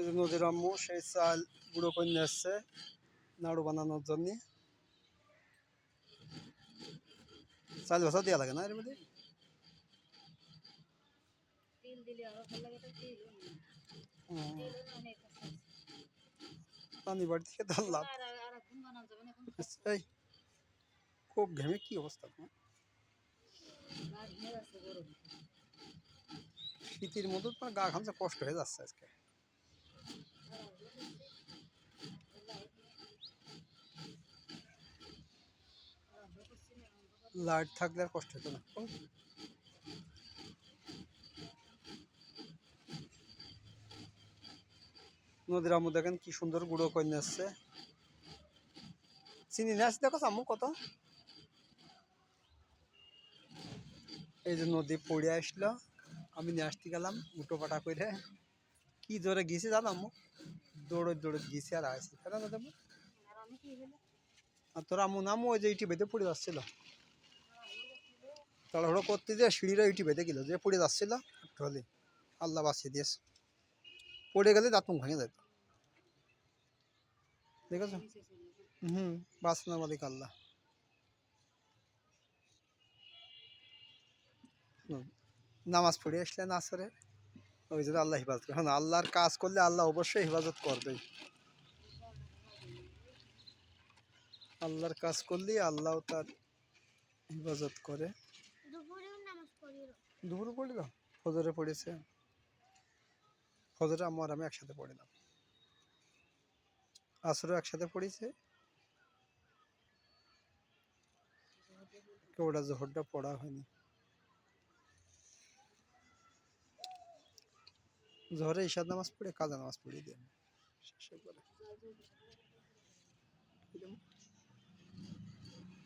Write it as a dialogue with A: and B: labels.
A: এই যে নদীর আম্মু সেই চাল গুঁড়ো করে নিয়ে আসছে নাড়ু বানানোর জন্য। চাল ভাষা দেওয়া লাগে না এর মধ্যে? পানি বাড়ি থেকে ধরলাম খুব ঘেমে কি অবস্থা তোমার? শীতের মধ্যে তোমার গা ঘামছে কষ্ট হয়ে যাচ্ছে আজকে। লাইট থাকলে আর কষ্ট হতো না। নদীর আমু দেখেন কি সুন্দর গুঁড়ো করে নিয়ে আসছে চিনি আসছে দেখো আম্মু কত। এই যে নদী পড়ে আসলো আমি নিয়ে আসতে গেলাম উটো পাটা করে। কি জোরে গেছি জানো আম্মু? দৌড়ে দৌড়ে গেছি আর আসি। কেন না
B: আর আমি
A: তোর আম্মু নামও ওই যে ইটি বেঁধে পড়ে যাচ্ছিল। তাড়াহুড়ো করতে যে সিঁড়িটা ইটি বেঁধে গেল, যে পড়ে যাচ্ছিল হলে। আল্লাহ বাঁচিয়ে দিয়েছে। পড়ে গেলে দাঁত মুখ ভেঙে যেত
B: চলে যাবে
A: হুম, বাঁচনা মালিক আল্লাহ। নামাজ পড়ে আসলে না নাসরে, ওই জন্য আল্লাহ হিফাজত করে। হ্যাঁ আল্লাহর কাজ করলে আল্লাহ অবশ্যই হেফাজত করবেই। আল্লাহর কাজ করলেই আল্লাহ তার হেফাজত করে। দুপুরে পড়ি তো ফজরে পড়েছে। ফজরে আমার আমি একসাথে পড়িলাম। আসরও একসাথে পড়েছে। ওটা জোহরটা পড়া হয়নি। জোহরে ঈশাদ নামাজ পড়ে কাজা নামাজ পড়িয়ে দেন। শেষে করে